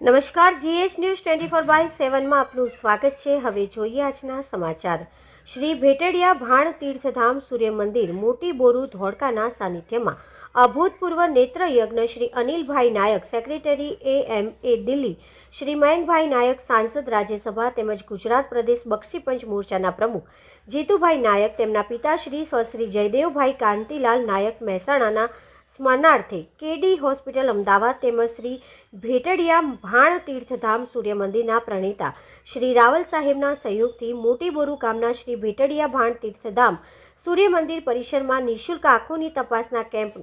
નમસ્કાર GH news twenty four by સેવનમાં આપનું સ્વાગત છે. હવે જોઈએ આજના સમાચાર. શ્રી ભેટડિયા ભાણ તીર્થધામ સૂર્ય મંદિર મોટી બોરુ ધોળકાના સાનિધ્યમાં અભૂતપૂર્વ નેત્રયજ્ઞ Shri Anilbhai Nayak secretary A M A Delhi, Shri Mayankbhai Nayak, સાંસદ રાજ્યસભા તેમજ ગુજરાત પ્રદેશ બક્ષીપંચ મોરચાના પ્રમુખ, જીતુભાઈ નાયક, તેમના પિતાશ્રી સ્વશ્રી જયદેવભાઈ કાંતિલાલ નાયક મહેસાણાના સ્મરણાર્થે કેડી હોસ્પિટલ અમદાવાદ તેમજ શ્રી ભેટડિયા ભાણ તીર્થધામ સૂર્ય મંદિરના પ્રણેતા શ્રી રાવલ સાહેબના સહયોગથી મોટી બોરુ ગામના શ્રી ભેટડિયા ભાણ તીર્થધામ સૂર્ય મંદિર પરિસરમાં નિઃશુલ્ક આંખોની તપાસના કેમ્પ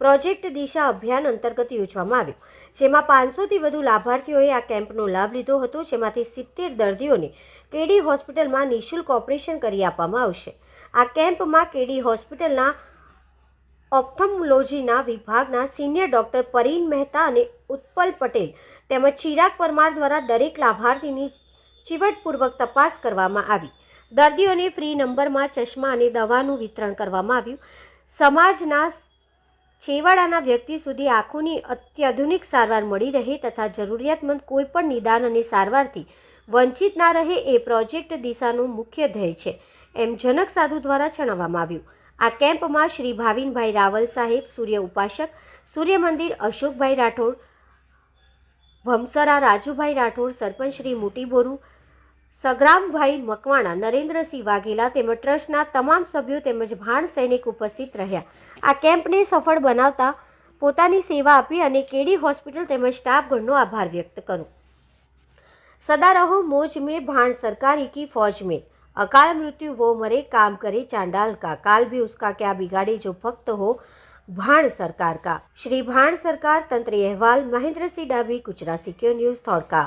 પ્રોજેક્ટ દિશા અભિયાન અંતર્ગત યોજવામાં આવ્યો. જેમાં પાંચસોથી વધુ લાભાર્થીઓએ આ કેમ્પનો લાભ લીધો હતો, જેમાંથી સિત્તેર દર્દીઓને કેડી હોસ્પિટલમાં નિઃશુલ્ક ઓપરેશન કરી આપવામાં આવશે. આ કેમ્પમાં કેડી હોસ્પિટલના ઓપ્થોમોલોજીના વિભાગના સિનિયર ડૉક્ટર પરીન મહેતા અને ઉત્પલ પટેલ તેમજ ચિરાગ પરમાર દ્વારા દરેક લાભાર્થીની ચીવટપૂર્વક તપાસ કરવામાં આવી. દર્દીઓને ફ્રી નંબરમાં ચશ્મા અને દવાનું વિતરણ કરવામાં આવ્યું. સમાજના છેવાડાના વ્યક્તિ સુધી આંખોની અત્યાધુનિક સારવાર મળી રહે તથા જરૂરિયાતમંદ કોઈપણ નિદાન અને સારવારથી વંચિત ના રહે એ પ્રોજેક્ટ દિશાનું મુખ્ય ધ્યેય છે, એમ જનક સાધુ દ્વારા જણાવવામાં આવ્યું. આ કેમ્પમાં શ્રી ભાવિનભાઈ રાવલ સાહેબ, સૂર્ય ઉપાસક, સૂર્ય મંદિર અશોકભાઈ રાઠોડ, ભમસરા રાજુભાઈ રાઠોડ, સરપંચ શ્રી મોટીબોરુ સગ્રામભાઈ મકવાણા, નરેન્દ્રસિંહ વાઘેલા તેમજ ટ્રસ્ટના તમામ સભ્યો તેમજ ભાણ સૈનિક ઉપસ્થિત રહ્યા. આ કેમ્પને સફળ બનાવતા પોતાની સેવા આપી અને કેડી હોસ્પિટલ તેમજ સ્ટાફગણનો આભાર વ્યક્ત કરો. સદા રહો મોજ મેં ભાણ સરકારી કી ફોજ મેં अकाल मृत्यु, वो मरे, काम करे, चांडाल का। काल भी उसका क्या बिगाड़े, जो भक्त हो, भाण सरकार का। श्री भाण सरकार, तंत्र अहवाल, महेंद्र सिंह डाबी कुचरा सिक्योर न्यूज़ धोड़का